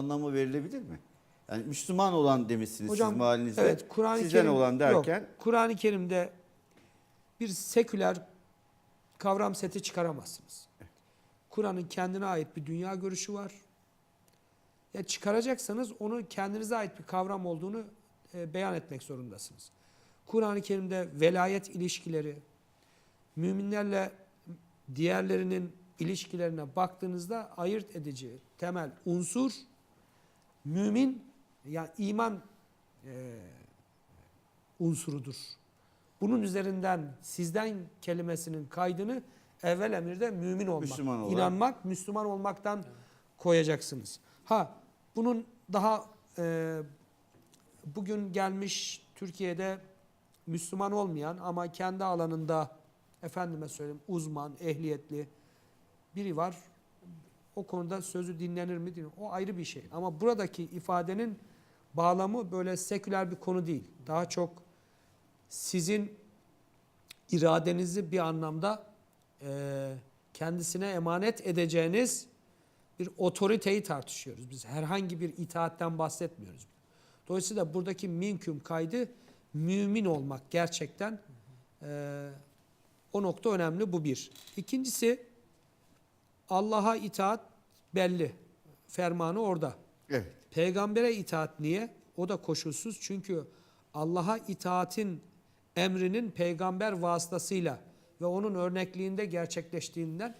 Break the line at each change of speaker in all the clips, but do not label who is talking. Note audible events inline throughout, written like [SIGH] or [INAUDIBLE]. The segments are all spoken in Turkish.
anlamı verilebilir mi? Yani Müslüman olan demişsiniz
Hocam,
siz mahallenizde.
Evet, Kur'an-ı
Sizden
Kerim
olan derken
Yok, Kur'an-ı Kerim'de bir seküler kavram seti çıkaramazsınız. Kur'an'ın kendine ait bir dünya görüşü var. Ya çıkaracaksanız onu kendinize ait bir kavram olduğunu e, beyan etmek zorundasınız. Kur'an-ı Kerim'de velayet ilişkileri, müminlerle diğerlerinin ilişkilerine baktığınızda ayırt edici temel unsur mümin yani iman e, unsurudur. Bunun üzerinden sizden kelimesinin kaydını evvel emirde mümin olmak,
Müslüman olarak.
inanmak, Müslüman olmaktan koyacaksınız. Ha bunun daha e, bugün gelmiş Türkiye'de Müslüman olmayan ama kendi alanında efendime söyleyeyim uzman, ehliyetli biri var. O konuda sözü dinlenir mi? Dinlenir. O ayrı bir şey. Ama buradaki ifadenin bağlamı böyle seküler bir konu değil. Daha çok sizin iradenizi bir anlamda e, kendisine emanet edeceğiniz bir otoriteyi tartışıyoruz. Biz herhangi bir itaatten bahsetmiyoruz. Dolayısıyla buradaki minküm kaydı mümin olmak gerçekten e, o nokta önemli bu bir. İkincisi Allah'a itaat belli. Fermanı orada.
evet.
Peygambere itaat niye? O da koşulsuz. Çünkü Allah'a itaatin emrinin peygamber vasıtasıyla ve onun örnekliğinde gerçekleştiğinden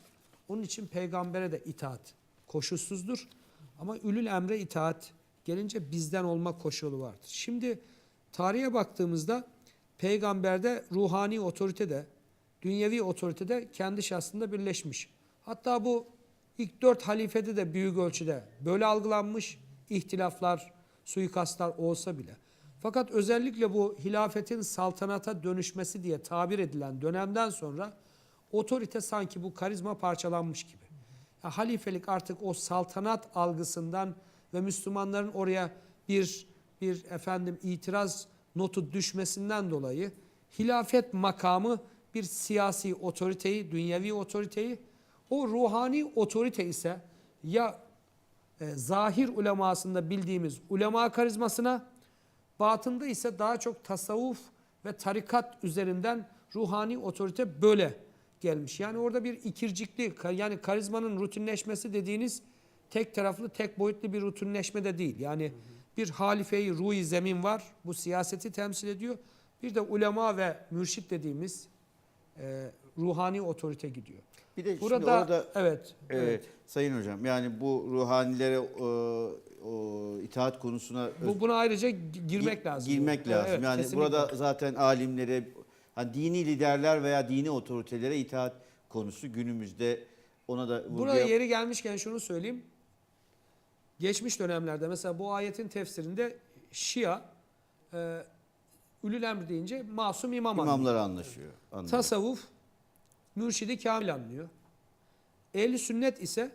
onun için peygambere de itaat koşulsuzdur. Ama ülül emre itaat gelince bizden olma koşulu vardır. Şimdi tarihe baktığımızda peygamberde ruhani otorite de dünyevi otorite de kendi şahsında birleşmiş. Hatta bu ilk dört halifede de büyük ölçüde böyle algılanmış ihtilaflar, suikastlar olsa bile. Fakat özellikle bu hilafetin saltanata dönüşmesi diye tabir edilen dönemden sonra otorite sanki bu karizma parçalanmış gibi. Ya halifelik artık o saltanat algısından ve Müslümanların oraya bir bir efendim itiraz notu düşmesinden dolayı hilafet makamı bir siyasi otoriteyi, dünyevi otoriteyi, o ruhani otorite ise ya e, zahir ulemasında bildiğimiz ulema karizmasına, batında ise daha çok tasavvuf ve tarikat üzerinden ruhani otorite böyle gelmiş. Yani orada bir ikircikli, yani karizmanın rutinleşmesi dediğiniz tek taraflı, tek boyutlu bir rutinleşme de değil. Yani bir halifeyi ruhi zemin var, bu siyaseti temsil ediyor. Bir de ulema ve mürşit dediğimiz e, ruhani otorite gidiyor.
Bir de şimdi
Burada
orada
evet,
e,
evet.
Sayın Hocam yani bu ruhanilere e, o, itaat konusuna
Bu buna ayrıca gi- girmek
Gi-
lazım.
Girmek lazım.
Evet,
yani
kesinlikle.
burada zaten alimlere, hani dini liderler veya dini otoritelere itaat konusu günümüzde ona da vurgu
Burada
yap-
yeri gelmişken şunu söyleyeyim. Geçmiş dönemlerde mesela bu ayetin tefsirinde Şia e, Ülül Emr deyince masum imam anlıyor.
imamlar anlaşıyor. anlıyor.
Tasavvuf mürşidi kamil anlıyor. Ehli sünnet ise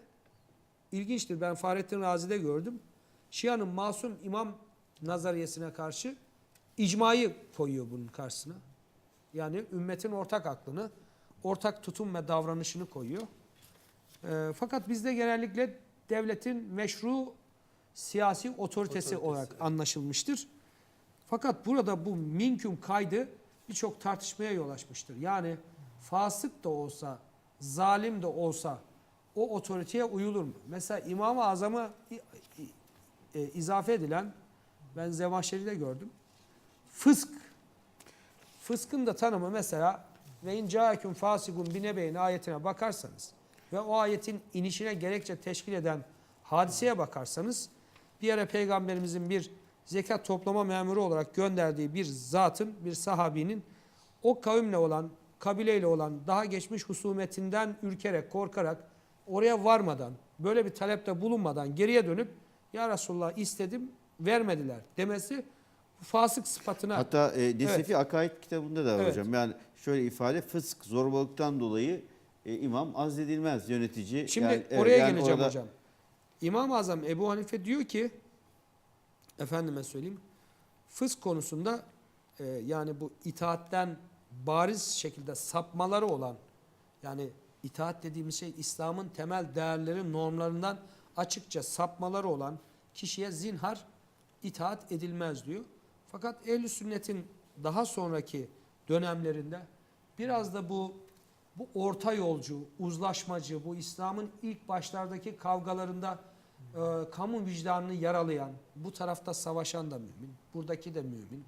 ilginçtir ben Fahrettin Razi'de gördüm. Şia'nın masum imam nazariyesine karşı icmayı koyuyor bunun karşısına. Yani ümmetin ortak aklını, ortak tutum ve davranışını koyuyor. Ee, fakat bizde genellikle devletin meşru siyasi otoritesi, olarak anlaşılmıştır. Fakat burada bu minküm kaydı birçok tartışmaya yol açmıştır. Yani fasık da olsa, zalim de olsa o otoriteye uyulur mu? Mesela İmam-ı Azam'a e, izafe edilen, ben Zemahşeri'de gördüm, fısk. Fıskın da tanımı mesela ve in caeküm fasikun binebeyin ayetine bakarsanız ve o ayetin inişine gerekçe teşkil eden hadiseye bakarsanız bir ara peygamberimizin bir zekat toplama memuru olarak gönderdiği bir zatın, bir sahabinin o kavimle olan, kabileyle olan daha geçmiş husumetinden ürkerek, korkarak oraya varmadan, böyle bir talepte bulunmadan geriye dönüp ya Resulullah istedim, vermediler demesi fasık sıfatına
Hatta e, Desefi Akaid kitabında da var
Evet.
hocam. Yani şöyle ifade fısk, zorbalıktan dolayı e, imam azledilmez yönetici.
Şimdi
Yani, evet,
oraya
yani
geleceğim
orada-
hocam. İmam-ı Azam Ebu Hanife diyor ki efendime söyleyeyim fısk konusunda e, yani bu itaatten bariz şekilde sapmaları olan yani itaat dediğimiz şey İslam'ın temel değerleri normlarından açıkça sapmaları olan kişiye zinhar itaat edilmez diyor. Fakat ehl sünnetin daha sonraki dönemlerinde biraz da bu bu orta yolcu, uzlaşmacı, bu İslam'ın ilk başlardaki kavgalarında e, kamu vicdanını yaralayan, bu tarafta savaşan da mümin, buradaki de mümin,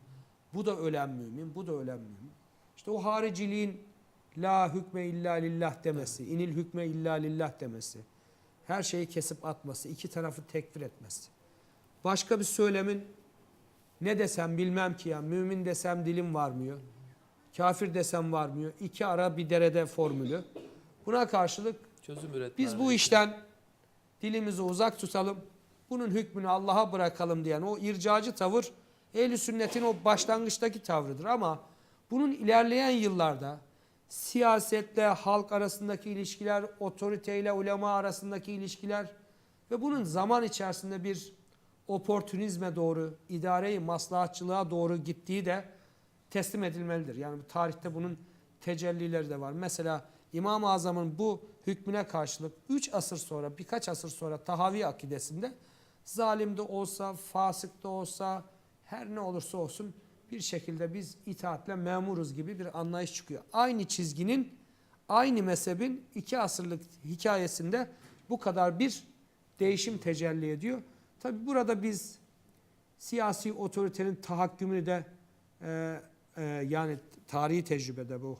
bu da ölen mümin, bu da ölen mümin. İşte o hariciliğin la hükme illa lillah demesi, inil hükme illa lillah demesi, her şeyi kesip atması, iki tarafı tekfir etmesi. Başka bir söylemin ne desem bilmem ki ya, mümin desem dilim varmıyor, kafir desem varmıyor, iki ara bir derede formülü. Buna karşılık
Çözüm üretme.
biz bu işten dilimizi uzak tutalım, bunun hükmünü Allah'a bırakalım diyen o ircacı tavır ehl sünnetin o başlangıçtaki tavrıdır ama bunun ilerleyen yıllarda siyasetle halk arasındaki ilişkiler, otoriteyle ulema arasındaki ilişkiler ve bunun zaman içerisinde bir oportunizme doğru, idareyi maslahatçılığa doğru gittiği de teslim edilmelidir. Yani tarihte bunun tecellileri de var. Mesela İmam-ı Azam'ın bu hükmüne karşılık 3 asır sonra, birkaç asır sonra Tahavi akidesinde zalim de olsa, fasık da olsa, her ne olursa olsun bir şekilde biz itaatle memuruz gibi bir anlayış çıkıyor. Aynı çizginin, aynı mezhebin iki asırlık hikayesinde bu kadar bir değişim tecelli ediyor. Tabi burada biz siyasi otoritenin tahakkümünü de e, e, yani tarihi tecrübede bu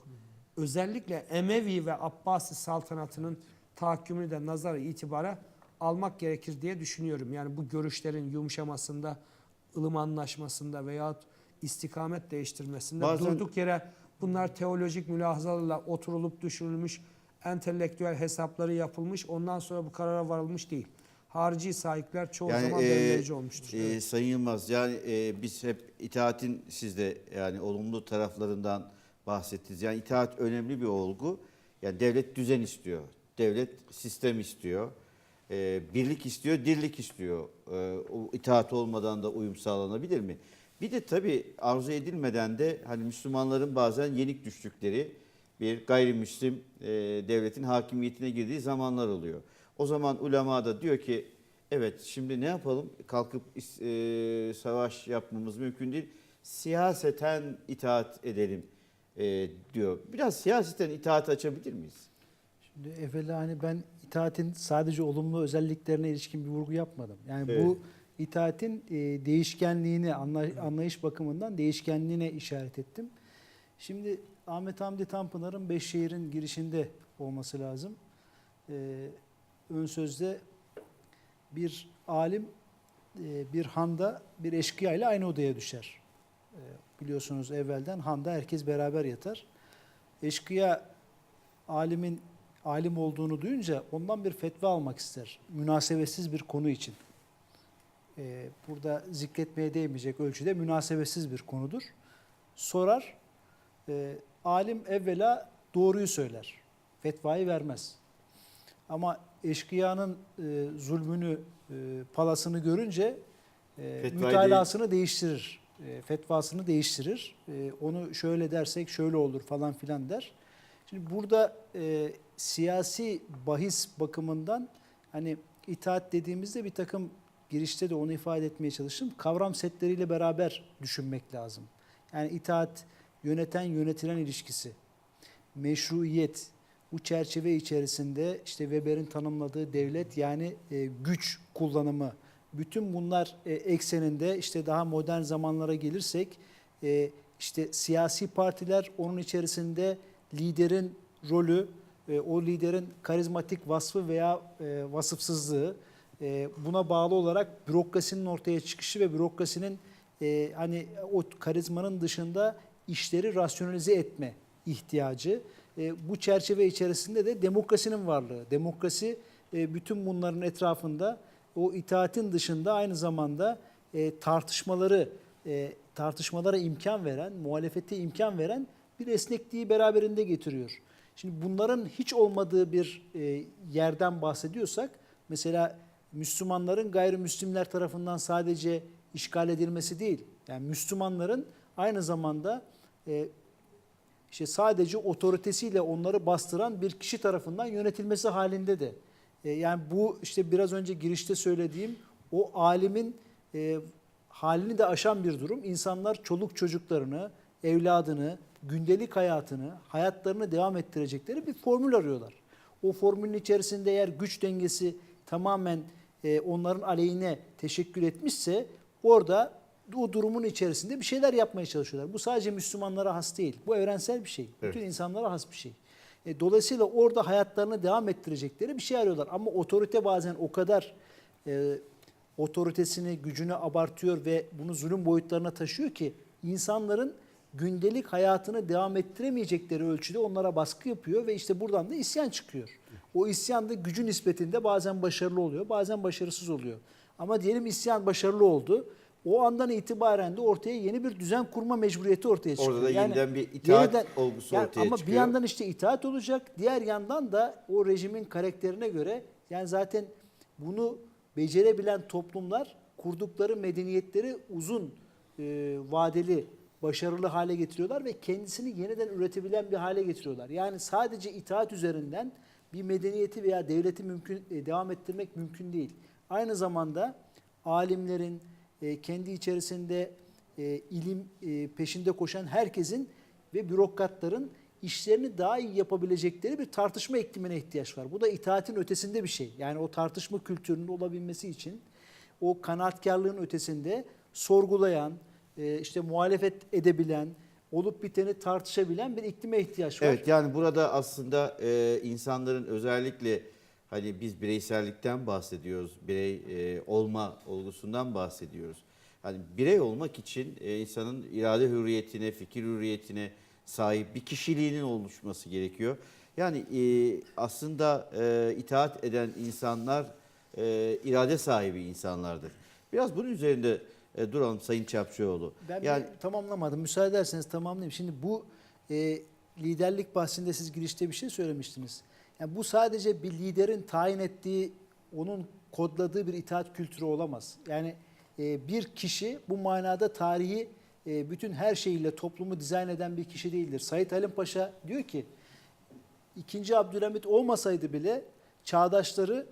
özellikle Emevi ve Abbasi saltanatının tahakkümünü de nazara itibara almak gerekir diye düşünüyorum. Yani bu görüşlerin yumuşamasında, ılımanlaşmasında veyahut istikamet değiştirmesinde
Bazen-
durduk yere bunlar teolojik mülahazalarla oturulup düşünülmüş, entelektüel hesapları yapılmış, ondan sonra bu karara varılmış değil. Harici sahipler çoğu
Yani,
zaman
e,
belirleyici olmuştur.
E,
Evet.
Sayın Yılmaz yani e, biz hep itaatin siz de yani olumlu taraflarından bahsettiniz. Yani itaat önemli bir olgu. Yani devlet düzen istiyor. Devlet sistem istiyor. E, birlik istiyor, dirlik istiyor. E, o itaat olmadan da uyum sağlanabilir mi? Bir de tabii arzu edilmeden de hani Müslümanların bazen yenik düştükleri bir gayrimüslim e, devletin hakimiyetine girdiği zamanlar oluyor. O zaman ulema da diyor ki evet şimdi ne yapalım kalkıp e, savaş yapmamız mümkün değil. Siyaseten itaat edelim e, diyor. Biraz siyaseten itaat açabilir miyiz?
Şimdi evvela hani ben itaatin sadece olumlu özelliklerine ilişkin bir vurgu yapmadım. Yani
Evet.
bu itaatin e, değişkenliğini, anlay- anlayış bakımından değişkenliğine işaret ettim. Şimdi Ahmet Hamdi Tanpınar'ın Beşşehir'in girişinde olması lazım. E, ön sözde bir alim e, bir handa bir eşkıya ile aynı odaya düşer. E, biliyorsunuz evvelden handa herkes beraber yatar. Eşkıya alimin alim olduğunu duyunca ondan bir fetva almak ister. Münasebetsiz bir konu için. Ee, burada zikretmeye değmeyecek ölçüde münasebetsiz bir konudur. Sorar, e, alim evvela doğruyu söyler. Fetvayı vermez. Ama eşkıyanın e, zulmünü, e, palasını görünce e, mütalasını değiştirir. E, fetvasını değiştirir. E, onu şöyle dersek şöyle olur falan filan der. Şimdi burada e, siyasi bahis bakımından hani itaat dediğimizde bir takım girişte de onu ifade etmeye çalıştım. Kavram setleriyle beraber düşünmek lazım. Yani itaat yöneten yönetilen ilişkisi, meşruiyet, bu çerçeve içerisinde işte Weber'in tanımladığı devlet yani e, güç kullanımı, bütün bunlar e, ekseninde işte daha modern zamanlara gelirsek e, işte siyasi partiler onun içerisinde liderin rolü, e, o liderin karizmatik vasfı veya e, vasıfsızlığı, e, buna bağlı olarak bürokrasinin ortaya çıkışı ve bürokrasinin e, hani o karizmanın dışında işleri rasyonalize etme ihtiyacı. E, bu çerçeve içerisinde de demokrasinin varlığı. Demokrasi e, bütün bunların etrafında o itaatin dışında aynı zamanda e, tartışmaları e, tartışmalara imkan veren, muhalefete imkan veren bir esnekliği beraberinde getiriyor. Şimdi bunların hiç olmadığı bir e, yerden bahsediyorsak mesela Müslümanların gayrimüslimler tarafından sadece işgal edilmesi değil. Yani Müslümanların aynı zamanda e, işte sadece otoritesiyle onları bastıran bir kişi tarafından yönetilmesi halinde de. E, yani bu işte biraz önce girişte söylediğim o alimin e, halini de aşan bir durum. İnsanlar çoluk çocuklarını, evladını, gündelik hayatını, hayatlarını devam ettirecekleri bir formül arıyorlar. O formülün içerisinde eğer güç dengesi tamamen e, onların aleyhine teşekkür etmişse orada o durumun içerisinde bir şeyler yapmaya çalışıyorlar. Bu sadece Müslümanlara has değil. Bu evrensel bir şey.
Evet.
Bütün insanlara has bir şey. E, dolayısıyla orada hayatlarını devam ettirecekleri bir şey arıyorlar. Ama otorite bazen o kadar e, otoritesini, gücünü abartıyor ve bunu zulüm boyutlarına taşıyor ki insanların gündelik hayatını devam ettiremeyecekleri ölçüde onlara baskı yapıyor ve işte buradan da isyan çıkıyor. O isyan da gücü nispetinde bazen başarılı oluyor, bazen başarısız oluyor. Ama diyelim isyan başarılı oldu. O andan itibaren de ortaya yeni bir düzen kurma mecburiyeti ortaya çıkıyor.
Orada da yeniden bir itaat olgusu ortaya
ama
çıkıyor.
bir yandan işte itaat olacak, diğer yandan da o rejimin karakterine göre yani zaten bunu becerebilen toplumlar kurdukları medeniyetleri uzun e, vadeli başarılı hale getiriyorlar ve kendisini yeniden üretebilen bir hale getiriyorlar. Yani sadece itaat üzerinden bir medeniyeti veya devleti mümkün e, devam ettirmek mümkün değil. Aynı zamanda alimlerin e, kendi içerisinde e, ilim peşinde koşan herkesin ve bürokratların işlerini daha iyi yapabilecekleri bir tartışma iklimine ihtiyaç var. Bu da itaatin ötesinde bir şey. Yani o tartışma kültürünün olabilmesi için o kanaatkarlığın ötesinde sorgulayan, e, işte muhalefet edebilen, olup biteni tartışabilen bir iklime ihtiyaç var.
Evet yani burada aslında e, insanların özellikle hani biz bireysellikten bahsediyoruz, birey e, olma olgusundan bahsediyoruz. Hani birey olmak için e, insanın irade hürriyetine, fikir hürriyetine sahip bir kişiliğinin oluşması gerekiyor. Yani aslında itaat eden insanlar irade sahibi insanlardır. Biraz bunun üzerinde e, duralım Sayın Çapçıoğlu.
Ben
yani
tamamlamadım. Müsaade ederseniz tamamlayayım. Şimdi bu e, liderlik bahsinde siz girişte bir şey söylemiştiniz. Yani bu sadece bir liderin tayin ettiği, onun kodladığı bir itaat kültürü olamaz. Yani e, bir kişi bu manada tarihi e, bütün her şeyiyle toplumu dizayn eden bir kişi değildir. Said Halim Paşa diyor ki, İkinci Abdülhamit olmasaydı bile çağdaşları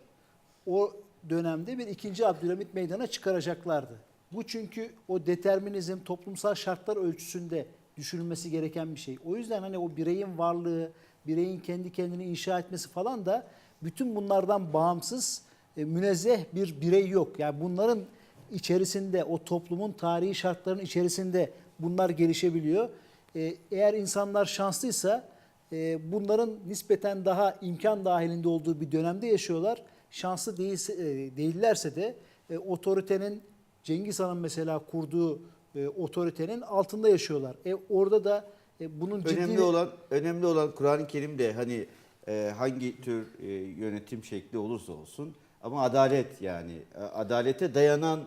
o dönemde bir ikinci Abdülhamit meydana çıkaracaklardı. Bu çünkü o determinizm toplumsal şartlar ölçüsünde düşünülmesi gereken bir şey. O yüzden hani o bireyin varlığı, bireyin kendi kendini inşa etmesi falan da bütün bunlardan bağımsız, e, münezzeh bir birey yok. Yani bunların içerisinde, o toplumun tarihi şartlarının içerisinde bunlar gelişebiliyor. E, eğer insanlar şanslıysa e, bunların nispeten daha imkan dahilinde olduğu bir dönemde yaşıyorlar. Şanslı değilse, e, değillerse de e, otoritenin Cengiz Han mesela kurduğu e, otoritenin altında yaşıyorlar. E, orada da e, bunun ciddi
Önemli
bir-
olan önemli olan Kur'an-ı Kerim'de hani e, hangi tür e, yönetim şekli olursa olsun ama adalet yani E, adalete dayanan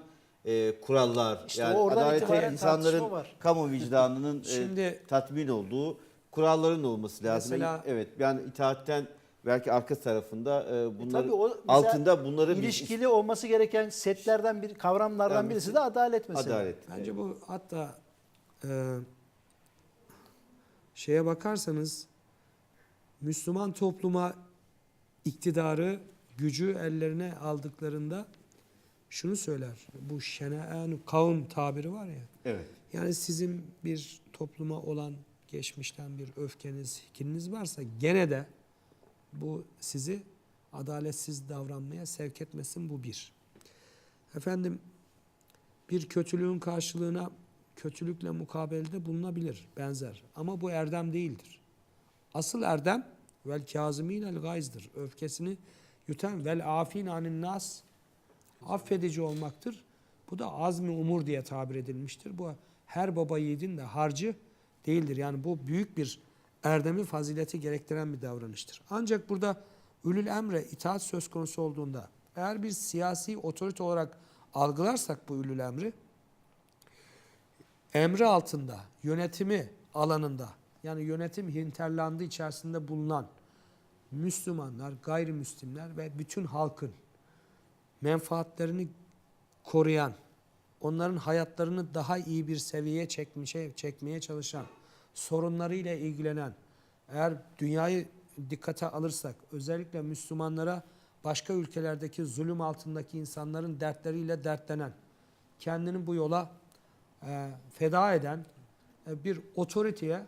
e, kurallar
İşte
yani adalete insanların kamu vicdanının [LAUGHS] e,
Şimdi-
tatmin olduğu kuralların olması lazım.
Mesela-
evet yani itaatten belki arka tarafında e,
o mesela
altında bunları biz-
ilişkili olması gereken setlerden bir kavramlardan
Yani
birisi de adalet mesela.
adalet.
Bence bu hatta e, şeye bakarsanız Müslüman topluma iktidarı, gücü ellerine aldıklarında şunu söyler. Bu şene'anu kavm tabiri var ya.
Evet.
Yani sizin bir topluma olan geçmişten bir öfkeniz, kininiz varsa gene de bu sizi adaletsiz davranmaya sevk etmesin bu bir. Efendim bir kötülüğün karşılığına kötülükle mukabelede bulunabilir benzer ama bu erdem değildir. Asıl erdem vel kazimînel gayzdır. Öfkesini yutan vel afin anin nas affedici olmaktır. Bu da azmi umur diye tabir edilmiştir. Bu her baba yiğidin de harcı değildir. Yani bu büyük bir erdemi fazileti gerektiren bir davranıştır. Ancak burada ülül emre itaat söz konusu olduğunda eğer bir siyasi otorite olarak algılarsak bu ülül emri emri altında yönetimi alanında yani yönetim hinterlandı içerisinde bulunan Müslümanlar, gayrimüslimler ve bütün halkın menfaatlerini koruyan, onların hayatlarını daha iyi bir seviyeye çekmişe, çekmeye çalışan, sorunlarıyla ilgilenen, eğer dünyayı dikkate alırsak özellikle Müslümanlara başka ülkelerdeki zulüm altındaki insanların dertleriyle dertlenen, kendini bu yola e, feda eden e, bir otoriteye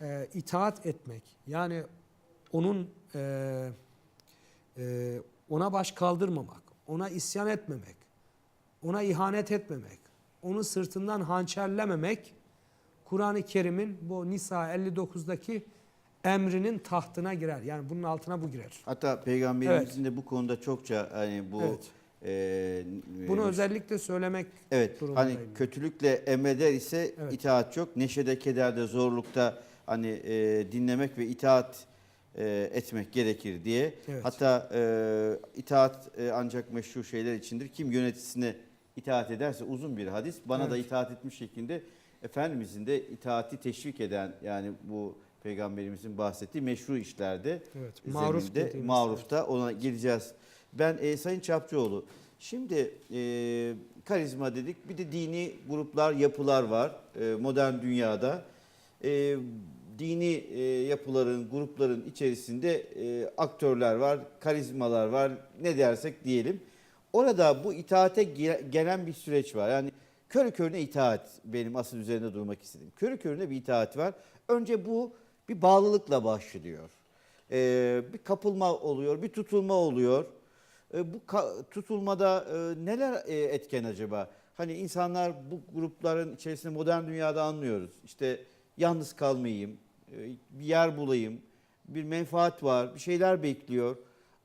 e, itaat etmek. Yani onun e, e, ona baş kaldırmamak, ona isyan etmemek, ona ihanet etmemek, onu sırtından hançerlememek Kur'an-ı Kerim'in bu Nisa 59'daki emrinin tahtına girer. Yani bunun altına bu girer.
Hatta peygamberimizin de bu konuda çokça hani bu
Evet.
e,
Bunu
e,
özellikle söylemek
Evet hani kötülükle emreder ise
Evet.
itaat çok. Neşede, kederde, zorlukta hani e, dinlemek ve itaat e, etmek gerekir diye.
Evet.
Hatta e, itaat e, ancak meşru şeyler içindir. Kim yöneticisine itaat ederse uzun bir hadis. Bana da
Evet.
itaat etmiş şeklinde Efendimizin de itaati teşvik eden yani bu peygamberimizin bahsettiği meşru işlerde
evet, maruf
zeminde, marufta ona gireceğiz. Ben e, Sayın Çapçıoğlu, şimdi e, karizma dedik, bir de dini gruplar, yapılar var e, modern dünyada. E, dini e, yapıların, grupların içerisinde e, aktörler var, karizmalar var, ne dersek diyelim. Orada bu itaate ge- gelen bir süreç var. Yani körü körüne itaat benim asıl üzerinde durmak istedim. Körü körüne bir itaat var. Önce bu bir bağlılıkla başlıyor. Ee, bir kapılma oluyor, bir tutulma oluyor. Ee, bu tutulmada e, neler e, etken acaba? Hani insanlar bu grupların içerisinde modern dünyada anlıyoruz. İşte yalnız kalmayayım, e, bir yer bulayım, bir menfaat var, bir şeyler bekliyor.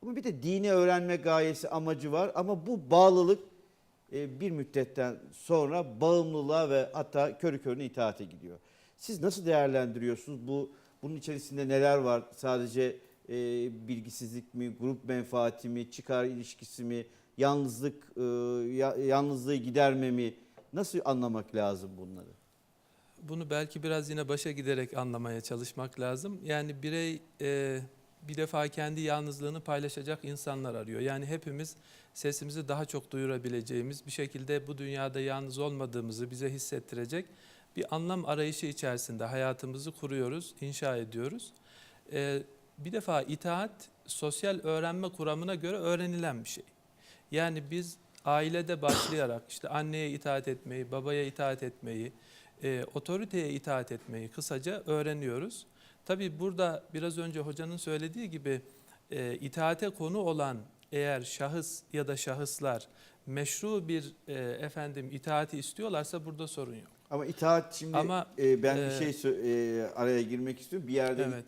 Ama bir de dini öğrenme gayesi amacı var. Ama bu bağlılık bir müddetten sonra bağımlılığa ve hatta körü körüne itaate gidiyor. Siz nasıl değerlendiriyorsunuz? Bu bunun içerisinde neler var? Sadece e, bilgisizlik mi, grup menfaati mi, çıkar ilişkisi mi, yalnızlık e, ya- yalnızlığı giderme mi? Nasıl anlamak lazım bunları?
Bunu belki biraz yine başa giderek anlamaya çalışmak lazım. Yani birey e, bir defa kendi yalnızlığını paylaşacak insanlar arıyor. Yani hepimiz sesimizi daha çok duyurabileceğimiz bir şekilde bu dünyada yalnız olmadığımızı bize hissettirecek bir anlam arayışı içerisinde hayatımızı kuruyoruz, inşa ediyoruz. E, bir defa itaat sosyal öğrenme kuramına göre öğrenilen bir şey. Yani biz ailede başlayarak [COUGHS] işte anneye itaat etmeyi, babaya itaat etmeyi, e, otoriteye itaat etmeyi kısaca öğreniyoruz. Tabi burada biraz önce hocanın söylediği gibi e, itaate konu olan eğer şahıs ya da şahıslar meşru bir e, efendim itaati istiyorlarsa burada sorun yok.
Ama itaat şimdi
Ama,
e, ben bir
e,
şey sö- e, araya girmek istiyorum. Bir yerde
Evet.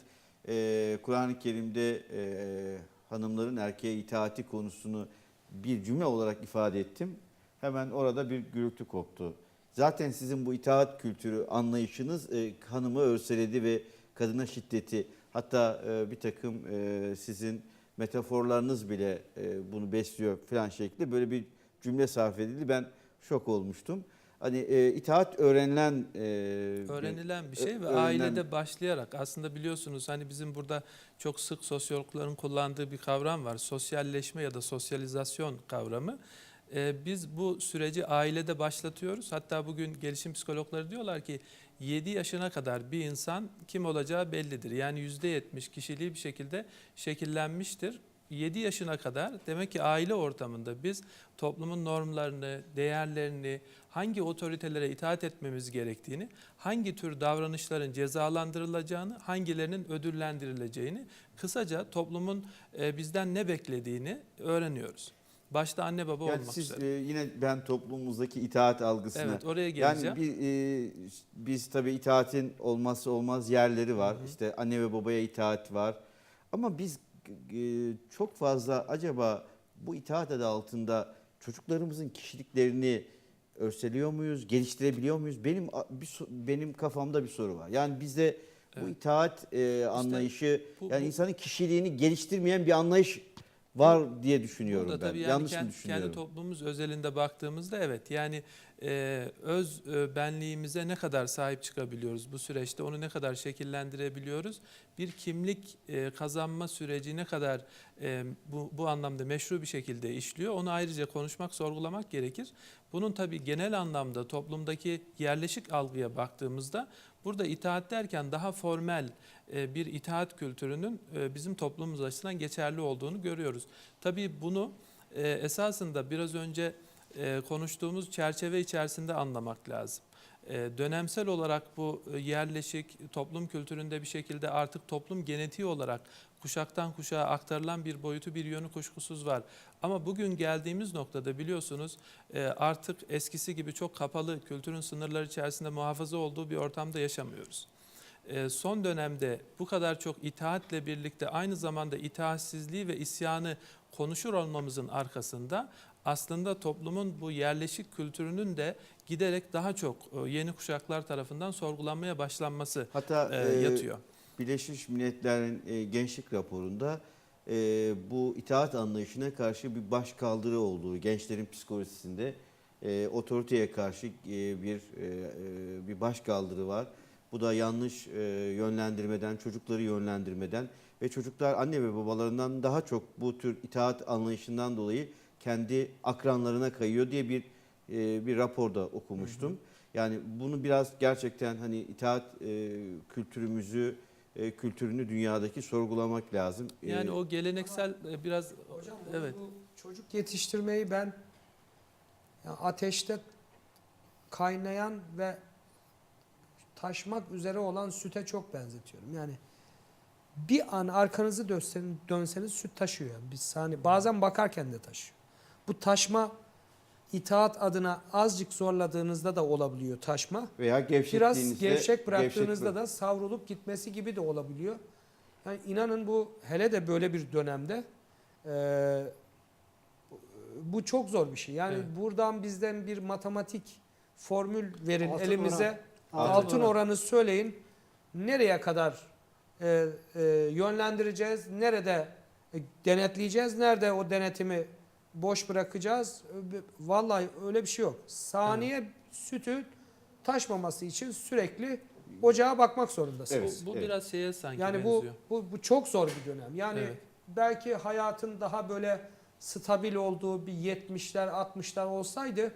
e, Kur'an-ı Kerim'de e, hanımların erkeğe itaati konusunu bir cümle olarak ifade ettim. Hemen orada bir gürültü koptu. Zaten sizin bu itaat kültürü anlayışınız e, hanımı örseledi ve kadına şiddeti hatta e, bir takım e, sizin metaforlarınız bile e, bunu besliyor falan şeklinde böyle bir cümle sarf edildi. Ben şok olmuştum. Hani e, itaat öğrenilen e,
öğrenilen bir şey ve
öğrenilen-
ailede başlayarak aslında biliyorsunuz hani bizim burada çok sık sosyologların kullandığı bir kavram var. Sosyalleşme ya da sosyalizasyon kavramı. Ee, biz bu süreci ailede başlatıyoruz. Hatta bugün gelişim psikologları diyorlar ki 7 yaşına kadar bir insan kim olacağı bellidir. Yani %70 kişiliği bir şekilde şekillenmiştir. 7 yaşına kadar demek ki aile ortamında biz toplumun normlarını, değerlerini, hangi otoritelere itaat etmemiz gerektiğini, hangi tür davranışların cezalandırılacağını, hangilerinin ödüllendirileceğini, kısaca toplumun e, bizden ne beklediğini öğreniyoruz. Başta anne baba
Yani
olmak
siz
üzere.
e, yine ben toplumumuzdaki itaat algısına.
Evet oraya geleceğim.
yani bir, e, biz tabii itaatin olmazsa olmaz yerleri var.
Hı hı.
İşte anne ve babaya itaat var. Ama biz e, çok fazla acaba bu itaat adı altında çocuklarımızın kişiliklerini örseliyor muyuz, geliştirebiliyor muyuz? Benim bir benim kafamda bir soru var. Yani bizde bu
Evet.
itaat e, anlayışı
bu-
yani
bu-
insanın kişiliğini geliştirmeyen bir anlayış var diye düşünüyorum
Burada
ben.
tabii yani
Yanlış
kendi,
mı düşünüyorum?
kendi toplumumuz özelinde baktığımızda evet yani e, öz e, benliğimize ne kadar sahip çıkabiliyoruz bu süreçte onu ne kadar şekillendirebiliyoruz bir kimlik e, kazanma süreci ne kadar e, bu, bu anlamda meşru bir şekilde işliyor onu ayrıca konuşmak sorgulamak gerekir. Bunun tabii genel anlamda toplumdaki yerleşik algıya baktığımızda burada itaat derken daha formel e, bir itaat kültürünün e, bizim toplumumuz açısından geçerli olduğunu görüyoruz. Tabii bunu e, esasında biraz önce konuştuğumuz çerçeve içerisinde anlamak lazım. Dönemsel olarak bu yerleşik toplum kültüründe bir şekilde artık toplum genetiği olarak kuşaktan kuşağa aktarılan bir boyutu bir yönü kuşkusuz var. Ama bugün geldiğimiz noktada biliyorsunuz e, artık eskisi gibi çok kapalı kültürün sınırları içerisinde muhafaza olduğu bir ortamda yaşamıyoruz. E, Son dönemde bu kadar çok itaatle birlikte aynı zamanda itaatsizliği ve isyanı konuşur olmamızın arkasında aslında toplumun bu yerleşik kültürünün de giderek daha çok e, yeni kuşaklar tarafından sorgulanmaya başlanması
Hatta
e,
e,
yatıyor.
Birleşmiş Milletler'in e, gençlik raporunda e, bu itaat anlayışına karşı bir baş kaldırı olduğu gençlerin psikolojisinde e, otoriteye karşı e, bir e, bir baş kaldırı var. Bu da yanlış e, yönlendirmeden, çocukları yönlendirmeden ve çocuklar anne ve babalarından daha çok bu tür itaat anlayışından dolayı kendi akranlarına kayıyor diye bir e, bir raporda okumuştum. Yani bunu biraz gerçekten hani itaat e, kültürümüzü e, kültürünü dünyadaki sorgulamak lazım. E,
Yani o geleneksel e, biraz
Hocam
evet.
bu çocuk yetiştirmeyi ben ya ateşte kaynayan ve taşmak üzere olan süte çok benzetiyorum. Yani bir an arkanızı dönseniz, dönseniz süt taşıyor. Yani bir saniye bazen bakarken de taşıyor. Bu taşma itaat adına azıcık zorladığınızda da olabiliyor taşma.
veya
Biraz gevşek bıraktığınızda
gevşek
da savrulup gitmesi gibi de olabiliyor. Yani inanın bu hele de böyle bir dönemde eee, bu çok zor bir şey. Yani
Evet.
buradan bizden bir matematik formül verin
Altın
elimize.
oran.
Altın,
Altın oran.
oranı söyleyin. Nereye kadar e, e, yönlendireceğiz? Nerede e, denetleyeceğiz? Nerede o denetimi boş bırakacağız? Vallahi öyle bir şey yok. Saniye sütü taşmaması için sürekli ocağa bakmak zorundasınız.
Bu, bu
evet.
biraz şeye sanki
Yani bu,
benziyor.
bu bu çok zor bir dönem. Yani
Evet.
belki hayatın daha böyle stabil olduğu bir 70'ler 60'lar olsaydı